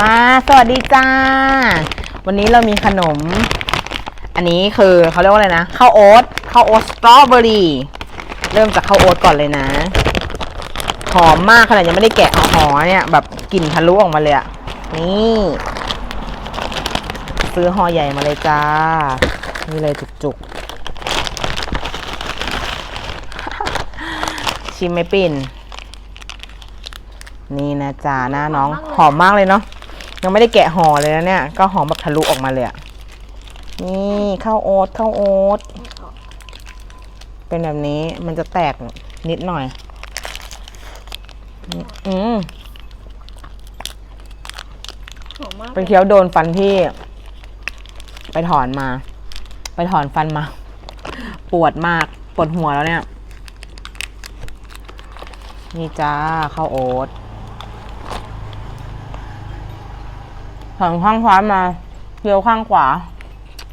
มา สวัสดีจ้า วันนี้เรามีขนม อันนี้คือเขาเรียกว่าอะไรนะข้าวโอ๊ตข้าวโอ๊ตสตรอเบอรี่เริ่มจากข้าวโอ๊ตก่อนเลยนะ หอมมากขนาดยังไม่ได้แกะหอเนี่ยแบบกลิ่นทะลุออกมาเลยอะนี่ ซื้อห่อใหญ่มาเลยจ้า นี่เลยจุกๆ ชิมไหมปิ่นนี่นะจ๊ะหน้าน้องหอมมากเลยเนาะ ยังไม่ได้แกะห่อเลยนะเนี่ย ก็หอมแบบทะลุออกมาเลยอะนี่ข้าวโอ๊ตข้าวโอ๊ตเป็นแบบนี้มันจะแตกนิดหน่อย อืมหอมมากไปเคี้ยวโดนฟันที่ ไปถอนมา ไปถอนฟันมา ปวดมากปวดหัวแล้วเนี่ย นี่จ้าข้าวโอ๊ต ถอนข้างซ้ายมาเคี้ยวข้างขวา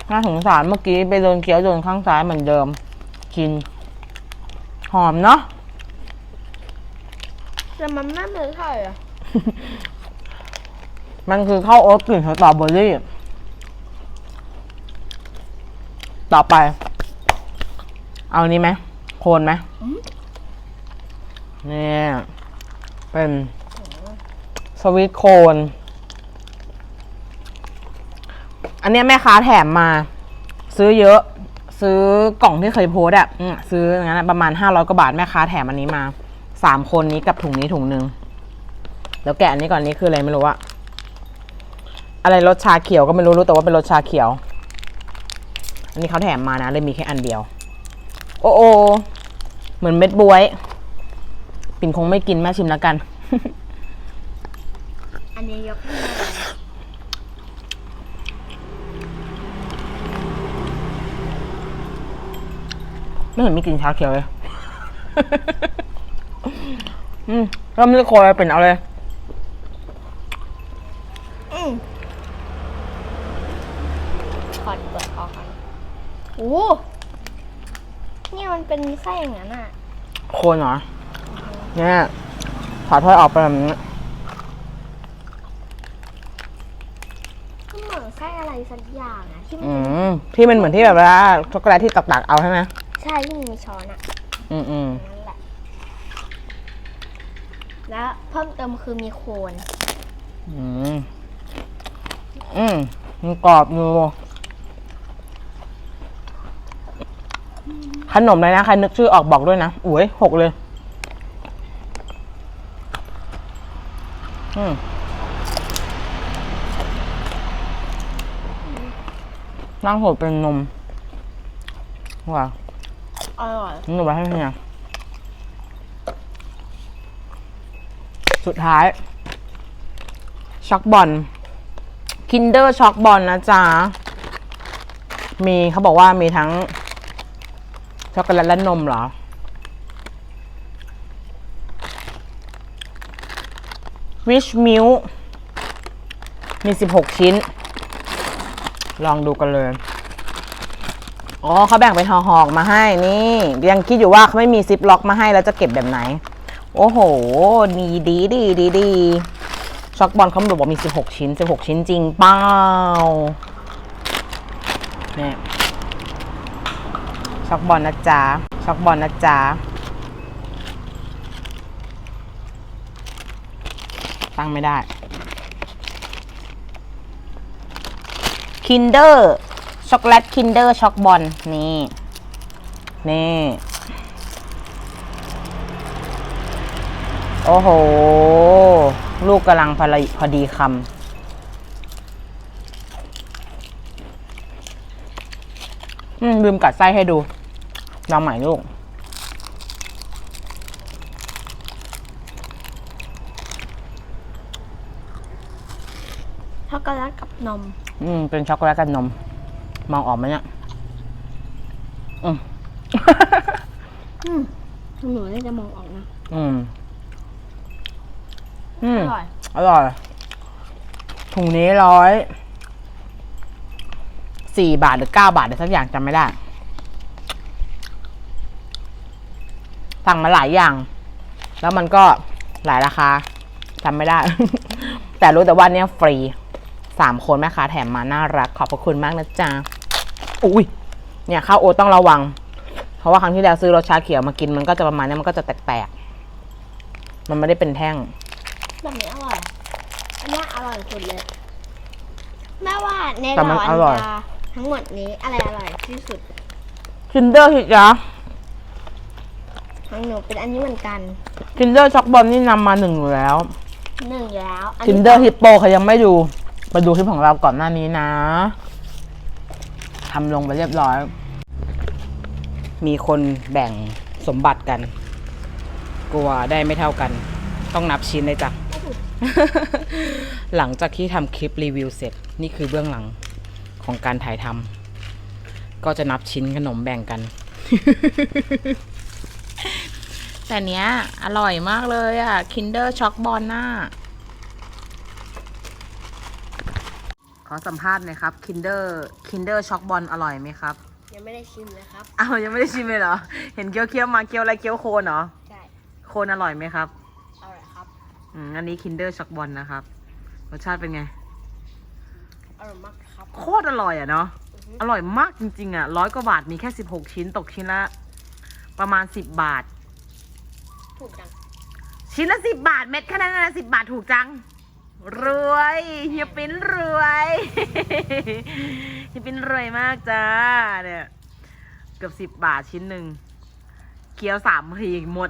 น่าสงสารเมื่อกี้ไปโดนเคี้ยวโดนข้างซ้ายเหมือนเดิม กิน หอมเนาะแต่มันไม่เหมือนไข่อะมันคือข้าวโอ๊ตกลิ่นสตรอเบอรี่ ต่อไป เอานี้ไหม โคนไหมนี่เป็นสวีทโคน อันเนี้ยแม่ค้าแถมมา ซื้อเยอะ ซื้อกล่องที่เคยโพสอะอืมซื้ออย่างนั้นอะประมาณห้าร้อยกว่าบาทแม่ค้าแถมอันนี้มาสามคนนี้กับถุงนี้ถุงหนึ่งแล้วแกะอันนี้ก่อนนี้คืออะไรไม่รู้อะอะไรรสชาเขียวก็ไม่รู้รู้แต่ว่าเป็นรสชาเขียว อันนี้เขาแถมมานะเลยมีแค่อันเดียว โอ้โอเหมือนเม็ดบวย ปิ่นคงไม่กินแม่ชิมแล้วกัน อันนี้ยกให้เล ไม่เห็นมีกลิ่นชาเขียวเลย อืมแล้วไม่ได้โคยเป็นเอาเลยอืมขอดเปิดออกก่อนโอ้เนี่ยมันเป็นไส้อย่างนั้นอะโคนเหรอ เนี่ยถอดถ้อยออกไปแบบนี้ก็เหมือนไส้อะไรสักอย่างอะที่มันอืมที่มันเหมือนที่แบบว่าช็อกโกแลตที่ตักๆเอาใช่ไหมใช่ที่มันมีช้อนอะอืมอืมนั่นแหละ แล้วเพิ่มเติมคือมีโคนอืมอืมมันกรอบอยู่ขนมเลยนะ ใครนึกชื่อออกบอกด้วยนะอุ้ยหกเลย อืมนั่งหดเป็นนมว้าว อร่อยนี่หนูไปให้เฮียสุดท้าย ช็อกบอลคินเดอร์ช็อกบอลนะจ๊ะ มีเขาบอกว่ามีทั้ง ช็อกโกแลตและนมเหรอ วิชมิลมี 16 ชิ้น ลองดูกันเลย อ๋อเขาแบ่งเป็นห่อๆมาให้นี่ยังคิดอยู่ว่าเขาไม่มีซิปล็อกมาให้แล้วจะเก็บแบบไหน โอ้โหดีดีดีดีดีช็อกบอลเขาบอกว่ามี 16 ชิ้น 16 ชิ้นจริงเปล่าเนี่ยช็อกบอลนะจ๊ะช็อกบอลนะจ๊ะตั้งไม่ได้คินเดอร์ ช็อกโกแลตคินเดอร์ช็อกบอลนี่ นี่ โอ้โห ลูกกำลังพอดีพอดีคำอืมลืมกัดไส้ให้ดูลองใหม่ลูกช็อกโกแลตกับนม อืม เป็นช็อกโกแลตกับนม มองออกไหมเนี่ยอืม อืมหนูน่าจะมองออกนะ อืม อืม อร่อย อร่อย ถุงนี้ร้อย สี่บาทหรือเก้าบาทอะไรสักอย่างจำไม่ได้ สั่งมาหลายอย่าง แล้วมันก็หลายราคาจำไม่ได้ แต่รู้แต่ว่าเนี่ยฟรีสามคนแม่ค้าแถมมาน่ารัก ขอบพระคุณมากนะจ๊ะ อุ้ยเนี่ยข้าวโอ๊ตต้องระวัง เพราะว่าครั้งที่แล้วซื้อรสชาเขียวมากินมันก็จะประมาณเนี้ยมันก็จะแตกๆมันไม่ได้เป็นแท่งแบบนี้อร่อยอันเนี้ยอร่อยสุดเลยแม่ว่าในแต่หลมันอดอร่อยยาทั้งหมดนี้อะไรอร่อยที่สุดคินเดอร์ฮิจ๊ะของหนูเป็นอันนี้เหมือนกันคินเดอร์ช็อกบอลนี่นำมาหนึ่งอยู่แล้วหนึ่งอยู่แล้วอันคินนี้เดอร์ฮิปโปเขายังไม่ดูไปดูคลิปของเราก่อนหน้านี้นะ ทำลงไปเรียบร้อย มีคนแบ่งสมบัติกัน กลัวได้ไม่เท่ากัน ต้องนับชิ้นเลยจ้ะ หลังจากที่ทำคลิปรีวิวเสร็จ นี่คือเบื้องหลังของการถ่ายทำก็จะนับชิ้นขนมแบ่งกัน แต่เนี้ย อร่อยมากเลยอะ Kinder Shock b o n น่ะ ขอสัมภาษณ์หน่อยครับ Kinder Kinder Shock b o n อร่อยไหมครับยังไม่ได้ชิมเลยครับ อ้าวยังไม่ได้ชิมเลยเหรอ เห็นเคี้ยวเคี้ยวๆมาเคี้ยวอะไรเคี้ยวโคนเหรอ ใช่โคนอร่อยไหมครับอร่อยครับ อืมอันนี้ Kinder Shock b o n นะครับ รสชาติเป็นไง อร่อยมากครับ โคตรอร่อยอะเนาะอร่อยมากจริงๆอะร้อยกว่าบาทมีแค่สิบหกชิ้นตกชิ้นละ ประมาณสิบบาท ถูกจัง ชิ้นละสิบบาทเม็ดแค่นั้นนะสิบบาทถูกจัง รวยเฮียปิ้นรวยเฮียปิ้นรวยมากจ้าเนี่ยเกือบสิบบาทชิ้นหนึ่งเคี้ยวสามทีหมด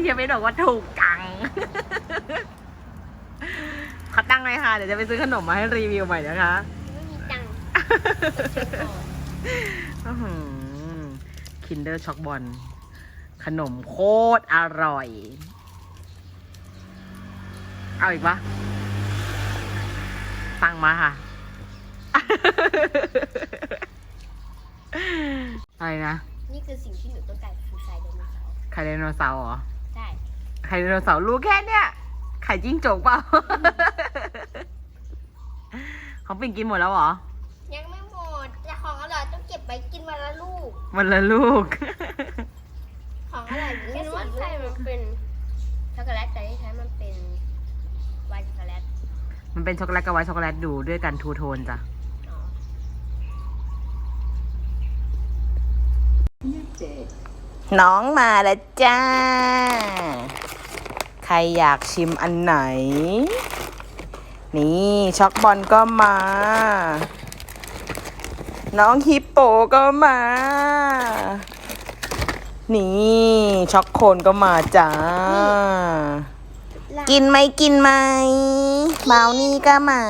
เฮียปิ้นบอกว่าถูกจังขอตั้งเลยค่ะ เดี๋ยวจะไปซื้อขนมมาให้รีวิวใหม่นะคะไม่มีตังค์คินเดอร์ช็อกบอลขนมโคตรอร่อย เอาอีกปะ สั่งมาค่ะ อะไรนะ นี่คือสิ่งที่หนูต้องการคือไข่ไดโนเสาร์ไข่ไดโนเสาร์เหรอ ใช่ ไข่ไดโนเสาร์รู้แค่เนี้ยไข่จิ้งจกเปล่า ของปิ่งกินหมดแล้วเหรอ ยังไม่หมด แต่ของอร่อยต้องเก็บไว้กินวันละลูกมันละลูก ของอร่อยคิดว่าไข่มันเป็นช็อกโกแลตแต่ที่ใช้มันเป็นไวท์ช็อกโกแลต มันเป็นช็อกโกแลตกับไวท์ช็อกโกแลตดูด้วยกันทูโทนจ้ะน้องมาแล้วจ้า ใครอยากชิมอันไหน นี่ช็อกบอลก็มา น้องฮิปโปก็มา นี่ช็อกโคนก็มาจ้า กินไหมกินไหมเบานี่ก็มา